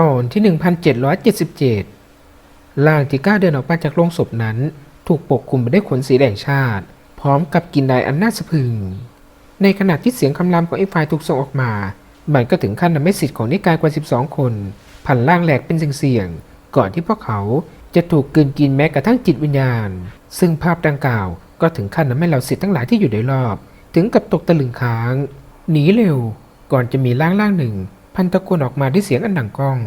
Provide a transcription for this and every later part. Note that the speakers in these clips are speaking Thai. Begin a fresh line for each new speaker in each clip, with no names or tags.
ตอนที่ 1777 ร่างที่กล้าเดินออกมาจากโรงศพนั้น ถูกปกคลุมไปด้วยขนสีแดงชาติ พร้อมกับกินไดอันน่าสะพรึง ในขณะที่เสียงคำรามของอีกฝ่ายถูกส่งออกมา มันก็ถึงขั้นทำให้สิทธิ์ของนิกายกว่า 12 คนพันล่างแหลกเป็นเสียงๆก่อนที่พวกเขาจะถูกกลืนกินแม้กระทั่งจิตวิญญาณ ซึ่งภาพดังกล่าวก็ถึงขั้นทำให้เราสิทธิ์ทั้งหลายที่อยู่โดยรอบ ถึงกับตกตะลึงค้าง หนีเร็ว ก่อนจะมีร่างร่างหนึ่ง พันตะโกนออกมาด้วยเสียงอันดังก้อง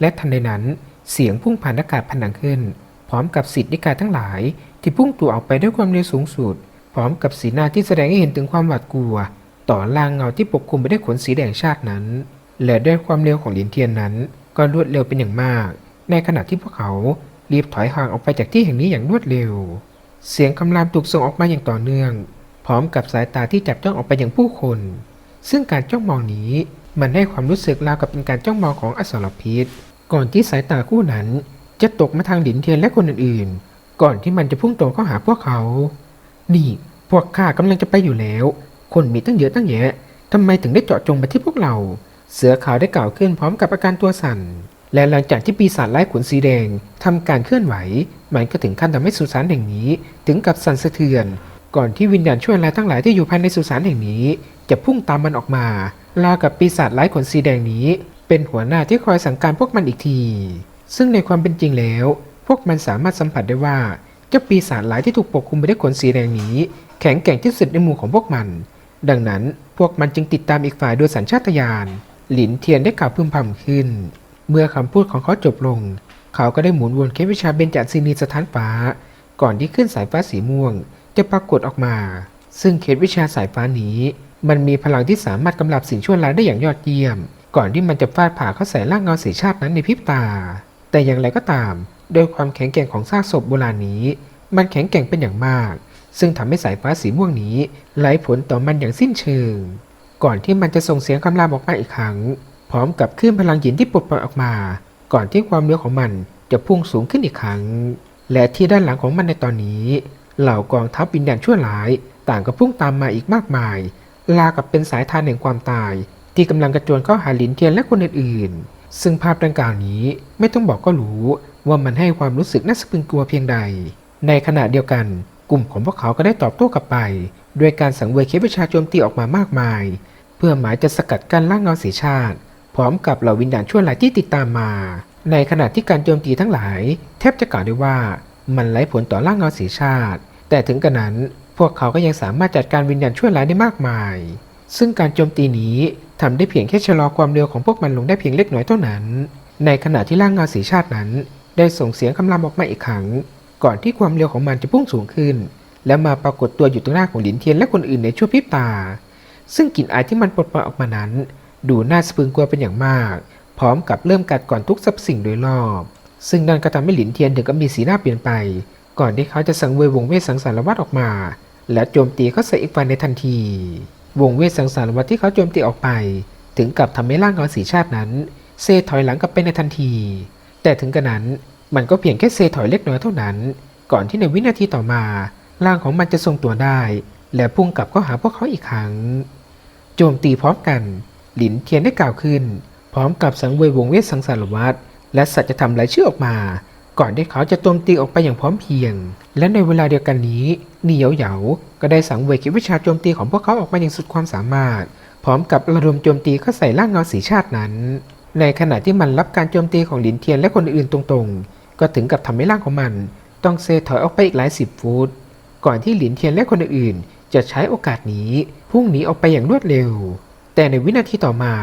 และทันใดนั้นเสียงพุ่งผ่านอากาศผนังขึ้น พร้อมกับสิทธินิกายทั้งหลาย ที่พุ่งตัวออกไปด้วยความเร็วสูงสุด พร้อมกับสีหน้าที่แสดงให้เห็นถึงความหวาดกลัว ต่อลางเงาที่ปกคลุมไปด้วยขนสีแดงชาตินั้น และด้วยความเร็วของเหรียญเทียนนั้น ก็รวดเร็วเป็นอย่างมาก ในขณะที่พวกเขารีบถอยห่างออกไปจากที่แห่งนี้อย่างรวดเร็ว เสียงคำรามถูกส่งออกมาอย่างต่อเนื่อง พร้อมกับสายตาที่จับจ้องออกไปอย่างผู้คน ซึ่งการจ้องมองนี้ มันให้ความรู้สึกราวกับเป็นการจ้องมองของอสรพิษ ก่อนที่สายตาคู่นั้น จะตกมาทางหลินเทียนและคนอื่นๆ ก่อนที่มันจะพุ่งตรงเข้าหาพวกเขา นี่พวกข้ากำลังจะไปอยู่แล้ว คนมีตั้งเยอะตั้งแยะทำไมถึงได้เจาะจงไปที่พวกเรา เสือขาวได้กล่าวขึ้นพร้อมกับอาการตัวสั่น และหลังจากที่ปีศาจไร้ขนสีแดงทำการเคลื่อนไหว มันก็ถึงขั้นทำให้สุสานแห่งนี้ ถึงกับสั่นสะเทือน ก่อนที่วิญญาณช่วยลายทั้งหลายที่อยู่ภายในสุสานแห่งนี้ จะพุ่งตามมันออกมา ลากับปีศาจไร้ขนสีแดงนี้ เป็นหัวหน้าที่คอยสั่งการพวกมันอีกที ซึ่งในความเป็นจริงแล้ว พวกมันสามารถสัมผัสได้ว่าเจ้าปีศาจหลายที่ถูกปกคลุมไปด้วยขนสีแดงนี้ แข็งแกร่งที่สุดในหมู่ของพวกมัน ดังนั้นพวกมันจึงติดตามอีกฝ่ายโดยสัญชาตญาณหลินเทียนได้กล่าวพึมพำขึ้น เมื่อคำพูดของเขาจบลง เขาก็ได้หมุนวนเคล็ดวิชาเบญจศีนีสถานฟ้า ก่อนที่ขึ้นสายฟ้าสีม่วง จะปรากฏออกมา ซึ่งเคล็ดวิชาสายฟ้านี้ มันมีพลังที่สามารถกำลับสิ่งชั่วร้ายได้อย่างยอดเยี่ยม ก่อนที่มันจะฟาดผ่าเข้าใส่ร่างเงาสีชาตินั้นในพริบตา แต่อย่างไรก็ตาม โดยความแข็งแกร่งของซากศพโบราณนี้ มันแข็งแกร่งเป็นอย่างมาก ซึ่งทำให้สายฟ้าสีม่วงนี้ไหลผลต่อมันอย่างสิ้นเชิง ก่อนที่มันจะส่งเสียงคำรามออกมาอีกครั้ง พร้อมกับคลื่นพลังหยินที่ปลดปล่อยออกมา ก่อนที่ความเร็วของมันจะพุ่งสูงขึ้นอีกครั้ง และที่ด้านหลังของมันในตอนนี้ เหล่ากองทัพวิญญาณชั่วร้าย ต่างก็พุ่งตามมาอีกมากมาย ลากับเป็นสายทานแห่งความตาย ที่กำลังกระโจนเข้าหาหลินเทียนและคนอื่นๆ ซึ่งภาพดังกล่าวนี้ไม่ต้องบอกก็รู้ว่ามันให้ความรู้สึกน่าสะพรึงกลัวเพียงใด ในขณะเดียวกัน กลุ่มของพวกเขาก็ได้ตอบโต้กลับไป ด้วยการสังเวยเคสวิชาโจมตีออกมามากมาย เพื่อหมายจะสกัดกั้นร่างเงาสีชาติ พร้อมกับเหล่าวิญญาณชั่วร้ายที่ติดตามมา ในขณะที่การโจมตีทั้งหลาย แทบจะกล่าวได้ว่ามันไร้ผลต่อร่างเงาสีชาติ แต่ถึงกระนั้น วกเขาก็ยังสามารถจัดการวิญญาณชั่วร้ายได้มากมาย ซึ่งการโจมตีนี้ทำได้เพียงแค่ชะลอความเร็วของพวกมันลงได้เพียงเล็กน้อยเท่านั้น ในขณะที่ร่างเงาสีชาตินั้น ได้ส่งเสียงคำรามออกมาอีกครั้ง ก่อนที่ความเร็วของมันจะพุ่งสูงขึ้น และมาปรากฏตัวอยู่ตรงหน้าของหลินเทียนและคนอื่นในชั่วพริบตา ซึ่งกลิ่นอายที่มันปลดปล่อยออกมานั้น ดูน่าสะพรึงกลัวเป็นอย่างมาก พร้อมกับเริ่มกัดก่อนทุกสรรพสิ่งโดยรอบ ซึ่งนั่นก็ทำให้หลินเทียนถึงกับมีสีหน้าเปลี่ยนไป ก่อนที่เขาจะสังเวย วงเวทสังสารวัตรออกมา และโจมตีเข้าใส่อีกฝ่ายในทันที วงเวทสังสารวัตที่เขาโจมตีออกไป ถึงกับทำให้ร่างเงาสีชาตินั้น เซถอยหลังกลับไปในทันที แต่ถึงกระนั้นมันก็เพียงแค่เซถอยเล็กน้อยเท่านั้น ก่อนที่ในวินาทีต่อมาร่างของมันจะทรงตัวได้ และพุ่งกลับเข้าหาพวกเขาอีกครั้ง โจมตีพร้อมกัน หลินเทียนได้กล่าวขึ้น พร้อมกับสังเวยวงเวทสังสารวัตรและสัจธรรมรายชื่อออกมา ก่อนที่เขาจะโจมตีออกไปอย่างพร้อมเพรียง และในเวลาเดียวกันนี้เหนียวเหยาก็ได้สังเวยคิดวิชาโจมตีของพวกเขาออกมาอย่างสุดความสามารถ พร้อมกับระดมโจมตีเข้าใส่ร่างเงาสีชาตินั้น ในขณะที่มันรับการโจมตีของหลินเทียนและคนอื่นตรงๆ ก็ถึงกับทำให้ร่างของมัน ต้องเซถอยออกไปอีกหลายสิบฟุตก่อนที่หลินเทียนและคนอื่นๆจะใช้โอกาสนี้พุ่งหนีออกไปอย่างรวดเร็ว แต่ในวินาทีต่อมา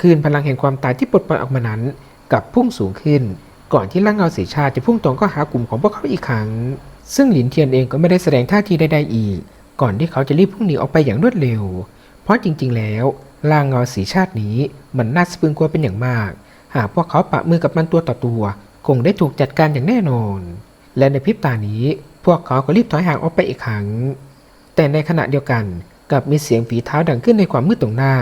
คืนพลังแห่งความตายที่ปลดปล่อยออกมานั้นกลับพุ่งสูงขึ้น ก่อนที่ร่างเงาสีชาจะพุ่งตรงเข้าหากลุ่มของพวกเขาอีกครั้ง ซึ่งหลินเทียนเองก็ไม่ได้แสดงท่าทีใดๆอีก ก่อนที่เขาจะรีบพุ่งหนีออกไปอย่างรวดเร็ว เพราะจริงๆ แล้วร่างเงาสีชาตินี้มันน่าสะพึงกลัวเป็นอย่างมาก หากพวกเขาปะมือกับมันตัวต่อตัว คงได้ถูกจัดการอย่างแน่นอน และในพริบตานี้พวกเขาก็รีบถอยห่างออกไปอีกครั้ง แต่ในขณะเดียวกันกับมีเสียงฝีเท้าดังขึ้นในความมืดตรงหน้า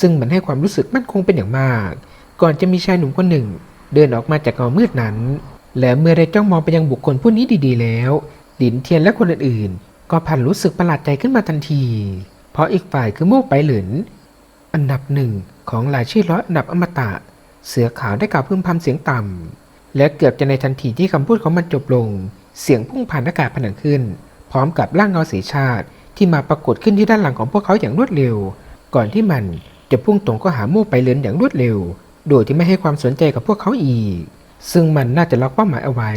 ซึ่งมันให้ความรู้สึกมั่นคงเป็นอย่างมาก ก่อนจะมีชายหนุ่มคนหนึ่ง เดินออกมาจากเงามืดนั้น และเมื่อได้จ้องมองไปยังบุคคลผู้นี้ดีๆ แล้วหลินเทียนและคนอื่นๆ ก็พันรู้สึกประหลาดใจขึ้นมาทันที เพราะอีกฝ่ายคือโม่ไปหลิน อันดับหนึ่งของรายชื่อร้อยอันดับอมตะ เสือขาวได้กล่าวพึมพำเสียงต่ำ และเกือบจะในทันทีที่คำพูดของมันจบลง เสียงพุ่งผ่านอากาศผนังขึ้น พร้อมกับร่างเงาสีชาติที่มาปรากฏขึ้นที่ด้านหลังของพวกเขาอย่างรวดเร็ว ก่อนที่มันจะพุ่งตรงก็หาโม่ไปเลือนอย่างรวดเร็ว โดยที่ไม่ให้ความสนใจกับพวกเขาอีก ซึ่งมันน่าจะล็อกเป้าหมายเอาไว้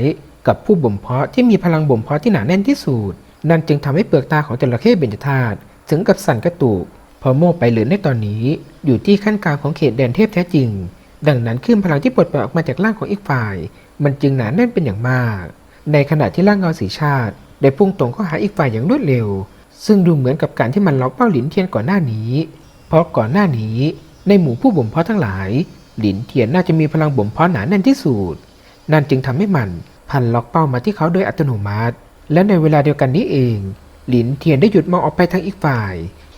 กับผู้บ่มเพาะที่มีพลังบ่มเพาะที่หนาแน่นที่สุด นั่นจึงทำให้เปลือกตาของจระเข้เบญจธาตุถึงกับสั่นกระตุก พอโม่ไปเหลือในตอนนี้ อยู่ที่ขั้นกลางของเขตแดนเทพแท้จริง ดังนั้นขึ้นพลังที่ปลดปล่อยออกมาจากร่างของอีกฝ่าย มันจึงหนาแน่นเป็นอย่างมาก ในขณะที่ร่างเงาสีชาติ ได้พุ่งตรงเข้าหาอีกฝ่ายอย่างรวดเร็ว ซึ่งดูเหมือนกับการที่มันล็อกเป้าหลินเทียนก่อนหน้านี้ เพราะก่อนหน้านี้ในหมู่ผู้บ่มเพาะทั้งหลาย หลินเทียนน่าจะมีพลังบ่มเพาะหนาแน่นที่สุด นั่นจึงทำให้มันพันล็อกเป้ามาที่เขาโดยอัตโนมัติ และในเวลาเดียวกันนี้เอง หลินเทียนได้หยุดมองออกไปทางอีกฝ่าย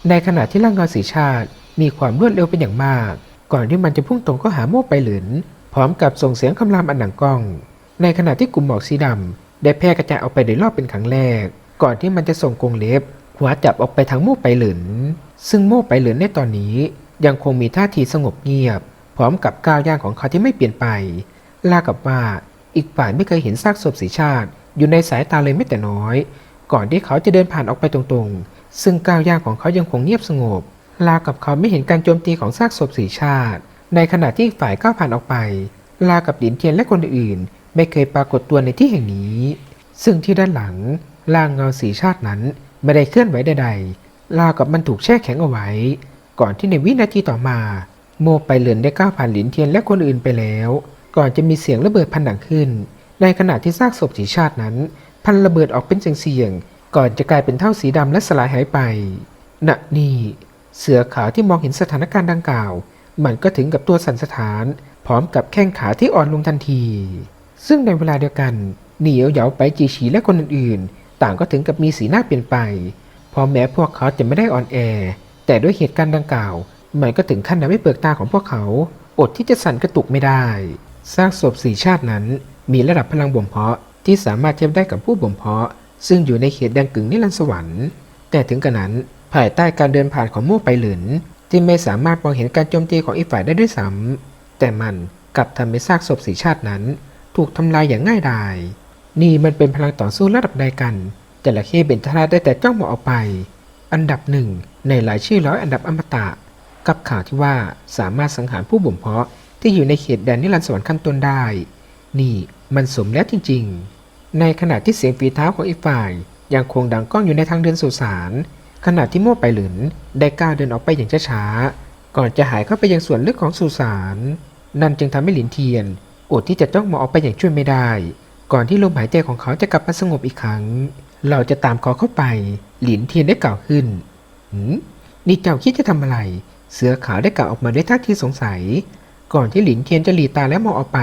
ในขณะที่ร่างเงาสีชาติ มีความรวดเร็วเป็นอย่างมาก ก่อนที่มันจะพุ่งตรงเข้าหาโม่ไปหลิน พร้อมกับส่งเสียงคำรามอันหนังกล้อง ในขณะที่กลุ่มหมอกสีดำได้แพร่กระจายออกไปโดยรอบเป็นครั้งแรก ก่อนที่มันจะส่งกรงเล็บขวาจับออกไปทางโม่ไปหลิน ซึ่งโม่ไปหลินในตอนนี้ยังคงมีท่าทีสงบเงียบ พร้อมกับก้าวย่างของเขาที่ไม่เปลี่ยนไปลากับว่าอีกฝ่ายไม่เคยเห็นซากศพสีชาติ อยู่ในสายตาเลยแม้แต่น้อย ก่อนที่เขาจะเดินผ่านออกไปตรงๆ ซึ่งก้าวย่างของเขายังคงเงียบสงบลากับเขาไม่เห็นการโจมตีของซากศพสีชาติ ในขณะที่อีกฝ่ายก้าวผ่านออกไป ลากับหลินเทียนและคนอื่น ไม่เคยปรากฏตัวในที่แห่งนี้ ซึ่งที่ด้านหลังล่างเงาสีชาตินั้นไม่ได้เคลื่อนไหวใดๆลากับมันถูกแช่แข็งเอาไว้ ก่อนที่ในวินาทีต่อมา โมไปเลือนได้ก้าวผ่านหลินเทียนและคนอื่นไปแล้ว ก่อนจะมีเสียงระเบิดพันดังขึ้น ในขณะที่ซากศพสีชาตินั้น พันระเบิดออกเป็นเสียงๆก่อนจะกลายเป็นเท่าสีดำและสลายหายไปณนี่เสือขาวที่มองเห็นสถานการณ์ดังกล่าว มันก็ถึงกับตัวสั่นสะท้าน พร้อมกับแข้งขาที่อ่อนลงทันที ซึ่งในเวลาเดียวกันเหนียวเหยาไปจีฉีและคนอื่นๆ ต่างก็ถึงกับมีสีหน้าเปลี่ยนไปพอแม้พวกเขาจะไม่ได้อ่อนแอ แต่ด้วยเหตุการณ์ดังกล่าว มันก็ถึงขั้นทำให้เปลือกตาของพวกเขา อดที่จะสั่นกระตุกไม่ได้ ซากศพสี่ชาตินั้น มีระดับพลังบ่มเพาะที่สามารถเทียบได้กับผู้บ่มเพาะ ซึ่งอยู่ในเขตแดนกึ่งนิรันดร์สวรรค์แต่ถึงกระนั้นภายใต้การเดินผ่านของมู่ไปหลินที่ไม่สามารถมองเห็นการโจมตีของอีกฝ่ายได้ด้วยซ้ำแต่มันกลับทำให้ซากศพสีชาตินั้น ถูกทำลายอย่างง่ายดาย นี่มันเป็นพลังต่อสู้ระดับใดกันจระเข้เบญจธาได้แต่จ้องมองออกไป อันดับหนึ่งในหลายชื่อร้อยอันดับอมตะ กับข่าวที่ว่าสามารถสังหารผู้บ่มเพาะที่อยู่ในเขตแดนนิรันดร์สวรรค์ขั้นต้นได้ นี่มันสมแล้วจริงๆ ในขณะที่เสียงฝีเท้าของอีกฝ่าย ยังคงดังก้องอยู่ในทางเดินสู่ศาลขณะที่โม่ไปหลินได้ก้าวเดินออกไปอย่างช้าๆ ก่อนจะหายเข้าไปยังส่วนลึกของสุสาน นั่นจึงทำให้หลินเทียนอดที่จะจ้องมองออกไปอย่างช่วยไม่ได้ ก่อนที่ลมหายใจของเขาจะกลับมาสงบอีกครั้ง เราจะตามเขาเข้าไป หลินเทียนได้กล่าวขึ้นหืมนี่เจ้าคิดจะทำอะไร เสือขาวได้กล่าวออกมาด้วยท่าทีสงสัย ก่อนที่หลินเทียนจะหลีตาและมองออกไป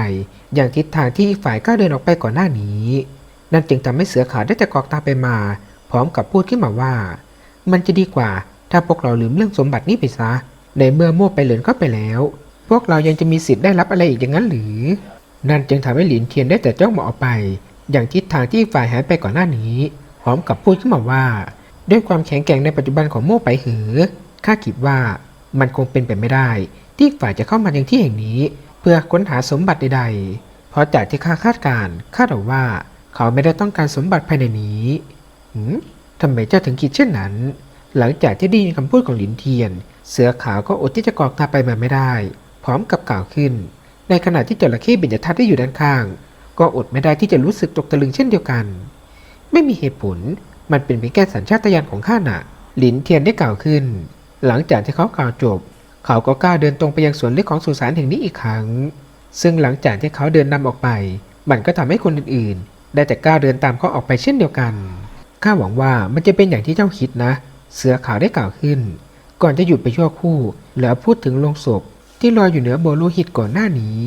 อย่างทิศทางที่อีกฝ่ายก้าวเดินออกไปก่อนหน้านี้ นั่นจึงทำให้เสือขาวได้แต่กอกตาไปมา พร้อมกับพูดขึ้นมาว่า มันจะดีกว่าถ้าพวกเราลืมเรื่องสมบัตินี้ไปซะ ในเมื่อโม่ไปเหลินเข้าไปแล้ว พวกเรายังจะมีสิทธิ์ได้รับอะไรอีกอย่างนั้นหรือ นั่นจึงทำให้หลินเทียนได้แต่จ้องมองออกไป อย่างทิศทางที่อีกฝ่ายหายไปก่อนหน้านี้ พร้อมกับพูดขึ้นมาว่า ด้วยความแข็งแกร่งในปัจจุบันของโม่ไปเหอข้าคิดว่า มันคงเป็นไปไม่ได้ ที่ฝ่ายจะเข้ามายังที่แห่งนี้ เพื่อค้นหาสมบัติใดๆ เพราะจากที่ข้าคาดการณ์คาดเอาว่า เขาไม่ได้ต้องการสมบัติภายในนี้หืมทำไมเจ้าถึงคิดเช่นนั้น หลังจากที่ได้ยินคำพูดของหลินเทียน เสือขาวก็อดที่จะกรอกตาไปมาไม่ได้ พร้อมกับกล่าวขึ้น ในขณะที่จระเข้เบญจทัศน์ได้อยู่ด้านข้าง ก็อดไม่ได้ที่จะรู้สึกตกตะลึงเช่นเดียวกัน ไม่มีเหตุผล มันเป็นเพียงแค่สัญชาตญาณของข้าน่ะ หลินเทียนได้กล่าวขึ้น หลังจากที่เขากล่าวจบ เขาก็กล้าเดินตรงไปยังสวนลึกของสุสานแห่งนี้อีกครั้ง ซึ่งหลังจากที่เขาเดินนำออกไป มันก็ทำให้คนอื่นๆ ได้แต่กล้าเดินตามเขาออกไปเช่นเดียวกัน ข้าหวังว่ามันจะเป็นอย่างที่เจ้าคิดนะ เสือขาวได้กล่าวขึ้น ก่อนจะหยุดไปชั่วคู่ แล้วพูดถึงโลงศพที่ลอยอยู่เหนือโบโลหิตก่อนหน้านี้